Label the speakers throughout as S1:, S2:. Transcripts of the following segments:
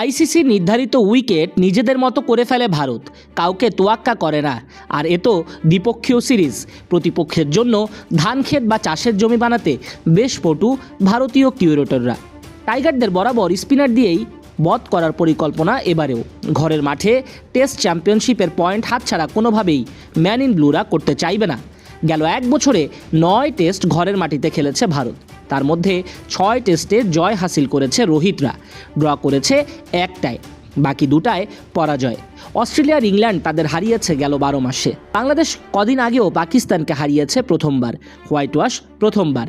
S1: ICC নির্ধারিত wicket নিজেদের মতো করে ফেলে ভারত। কাউকে তোয়াক্কা করে না। আর এ তো দ্বিপক্ষীয় সিরিজ। প্রতিপক্ষের জন্য ধান ক্ষেত বা চাষের জমি বানাতে বেশ পটু ভারতীয় কিউরেটররা টাইগারদের বরাবর স্পিনার দিয়েই বধ করার পরিকল্পনা এবারেও। ঘরের মাঠে টেস্ট চ্যাম্পিয়নশিপের পয়েন্ট হাতছাড়া কোনোভাবেই ম্যান ইন ব্লুরা করতে চাইবে না। গেল এক বছরে নয় টেস্ট ঘরের মাটিতে খেলেছে ভারত। তার মধ্যে ছয় টেস্টে জয় হাসিল করেছে রোহিতরা। ড্র করেছে একটায় বাকি দুটায় পরাজয়। অস্ট্রেলিয়া আর ইংল্যান্ড তাদের হারিয়েছে গেল বারো মাসে। বাংলাদেশ কদিন আগেও পাকিস্তানকে হারিয়েছে প্রথমবার, হোয়াইট ওয়াশ প্রথমবার।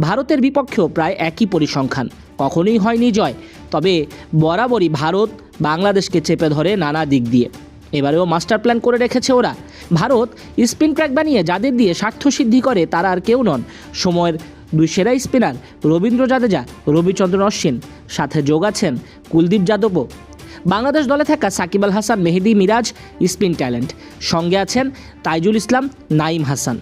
S1: ভারতের বিপক্ষেও প্রায় একই পরিসংখ্যান, কখনোই হয়নি জয়। তবে বরাবরই ভারত বাংলাদেশকে চেপে ধরে নানা দিক দিয়ে। এবারেও মাস্টার প্ল্যান করে রেখেছে ওরা। ভারত স্পিন ট্র্যাক বানিয়ে যাদের দিয়ে স্বার্থসিদ্ধি করে, তারা আর কেউ নন। সময়ের দুই সেরা স্পিনার রবীন্দ্র জাদেজা, রবিচন্দ্রন অশ্বিন। সাথে যোগ আছেন কুলদীপ যাদবও। বাংলাদেশ দলে থাকা সাকিব আল হাসান, মেহেদি মিরাজ, স্পিন ট্যালেন্ট। সঙ্গে আছেন তাইজুল ইসলাম নাইম হাসান।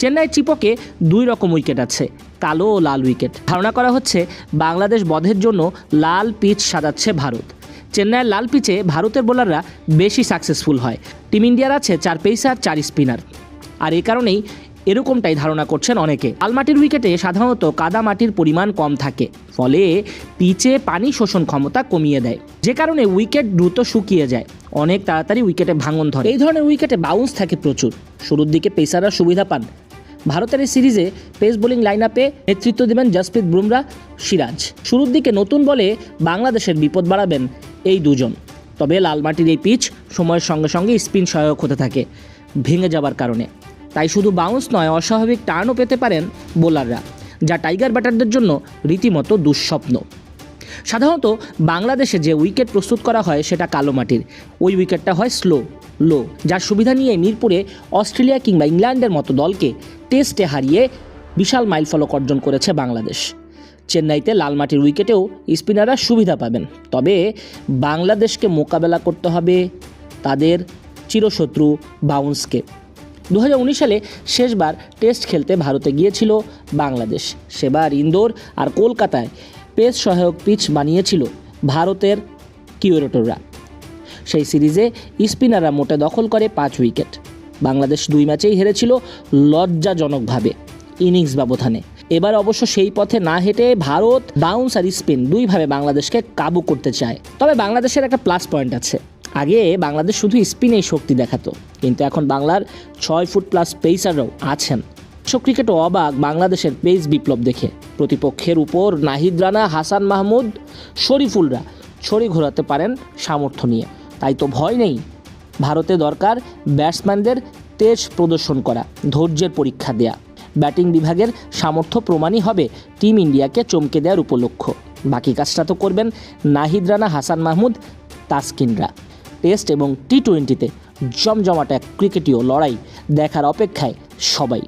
S1: চেন্নাই চিপকে দুই রকম উইকেট আছে, কালো ও লাল উইকেট। ধারণা করা হচ্ছে, বাংলাদেশ বধের জন্য লাল পিচ সাজাচ্ছে ভারত। চেন্নাইয়ের লাল পিচে ভারতের বোলাররা বেশি সাকসেসফুল হয়। টিম ইন্ডিয়ার আছে চার পেসার চার স্পিনার আর এই কারণেই এরকমটাই ধারণা করছেন অনেকে। আলমাটির উইকেটে সাধারণত কাদা মাটির পরিমাণ কম থাকে, ফলে পিচে পানি শোষণ ক্ষমতা কমিয়ে দেয়। যে কারণে উইকেট দ্রুত শুকিয়ে যায়, অনেক তাড়াতাড়ি উইকেটে ভাঙন ধরে। এই ধরনের উইকেটে বাউন্স থাকে প্রচুর। শুরুর দিকে পেসাররা সুবিধা পান। ভারতের এই সিরিজে পেস বোলিং লাইন আপে নেতৃত্ব দেবেন জসপ্রীত বুমরা, সিরাজ। শুরুর দিকে নতুন বলে বাংলাদেশের বিপদ বাড়াবেন এই দুজন। তবে লালমাটির এই পিচ সময়ের সঙ্গে সঙ্গে স্পিন সহায়ক হতে থাকে, ভেঙে যাবার কারণে। তাই শুধু বাউন্স নয়, অস্বাভাবিক টার্নও পেতে পারেন বোলাররা যা টাইগার ব্যাটারদের জন্য রীতিমতো দুঃস্বপ্ন। সাধারণত বাংলাদেশে যে উইকেট প্রস্তুত করা হয় সেটা কালো মাটির। ওই উইকেটটা হয় স্লো লো যার সুবিধা নিয়ে মিরপুরে অস্ট্রেলিয়া কিংবা ইংল্যান্ডের মতো দলকে টেস্টে হারিয়ে বিশাল মাইলফলক অর্জন করেছে বাংলাদেশ। চেন্নাইতে লাল মাটির উইকেটেও স্পিনাররা সুবিধা পাবেন। তবে বাংলাদেশকে মোকাবেলা করতে হবে তাদের চিরশত্রু বাউন্সকে। দু হাজার উনিশ সালে শেষবার টেস্ট খেলতে ভারতে গিয়েছিল বাংলাদেশ। সেবার ইন্দোর আর কলকাতায় পেস সহায়ক পিচ বানিয়েছিল ভারতের কিউরেটররা। সেই সিরিজে স্পিনাররা মোটে দখল করে পাঁচ উইকেট। বাংলাদেশ দুই ম্যাচেই হেরেছিল লজ্জাজনকভাবে ইনিংস ব্যবধানে। এবার অবশ্য সেই পথে না হেঁটে ভারত, বাউন্স আর স্পিন দুইভাবে বাংলাদেশকে কাবু করতে চায়। তবে বাংলাদেশের একটা প্লাস পয়েন্ট আছে। আগে বাংলাদেশ শুধু স্পিনেই শক্তি দেখাতো, কিন্তু এখন বাংলার ছয় ফুট প্লাস পেসাররাও আছেন। বিশ্ব ক্রিকেটও অবাক বাংলাদেশের পেস বিপ্লব দেখে। প্রতিপক্ষের উপর নাহিদ রানা, হাসান মাহমুদ, শরীফুলরা ছড়ি ঘোরাতে পারেন সামর্থ্য নিয়ে। তাই তো ভয় নেই। ভারতে দরকার ব্যাটসম্যানদের তেজ প্রদর্শন করা, ধৈর্যের পরীক্ষা দেয়া। ব্যাটিং বিভাগের সামর্থ্য প্রমাণই হবে টিম ইন্ডিয়াকে চমকে দেওয়ার উপলক্ষ বাকি কাজটা তো করবেন নাহিদ রানা, হাসান মাহমুদ, তাসকিনরা। টেস্ট এবং টি টোয়েন্টিতে জমজমাট এক ক্রিকেটীয় লড়াই দেখার অপেক্ষায় সবাই।